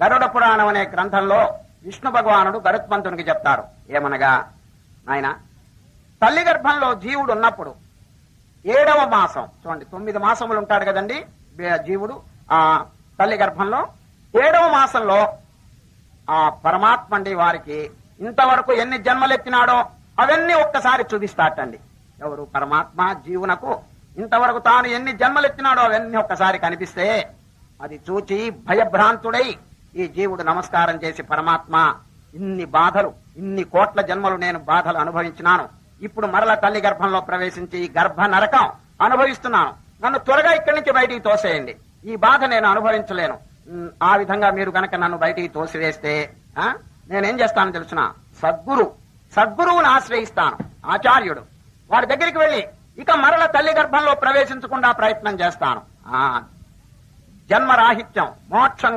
గరుడ పురాణం అనే గ్రంథంలో విష్ణు భగవానుడు గరుత్మంతునికి చెప్తారు. ఏమనగా ఆయన తల్లి గర్భంలో జీవుడు ఉన్నప్పుడు ఏడవ మాసం చూడండి తొమ్మిది మాసములు ఉంటాడు కదండి జీవుడు ఆ తల్లి గర్భంలో ఏడవ మాసంలో ఆ పరమాత్మండి వారికి ఇంతవరకు ఎన్ని జన్మలెత్తినాడో అవన్నీ ఒక్కసారి చూపిస్తాటండి ఎవరు? పరమాత్మ జీవునకు ఇంతవరకు తాను ఎన్ని జన్మలెత్తినాడో అవన్నీ ఒక్కసారి కనిపిస్తే అది చూచి భయభ్రాంతుడై ఈ జీవుడు నమస్కారం చేసి పరమాత్మ ఇన్ని బాధలు ఇన్ని కోట్ల జన్మలు నేను బాధలు అనుభవించినాను. ఇప్పుడు మరల తల్లి గర్భంలో ప్రవేశించి ఈ గర్భ నరకం అనుభవిస్తున్నాను. నన్ను త్వరగా ఇక్కడి నుంచి బయటికి తోసేయండి. ఈ బాధ నేను అనుభవించలేను. ఆ విధంగా మీరు గనక నన్ను బయటికి తోసివేస్తే ఆ, నేనేం చేస్తాను తెలుసిన? సద్గురు సద్గురువుని ఆశ్రయిస్తాను ఆచార్యుడు. వారి దగ్గరికి వెళ్ళి ఇక మరల తల్లి గర్భంలో ప్రవేశించకుండా ప్రయత్నం చేస్తాను. ఆ జన్మరాహిత్యం మోక్షం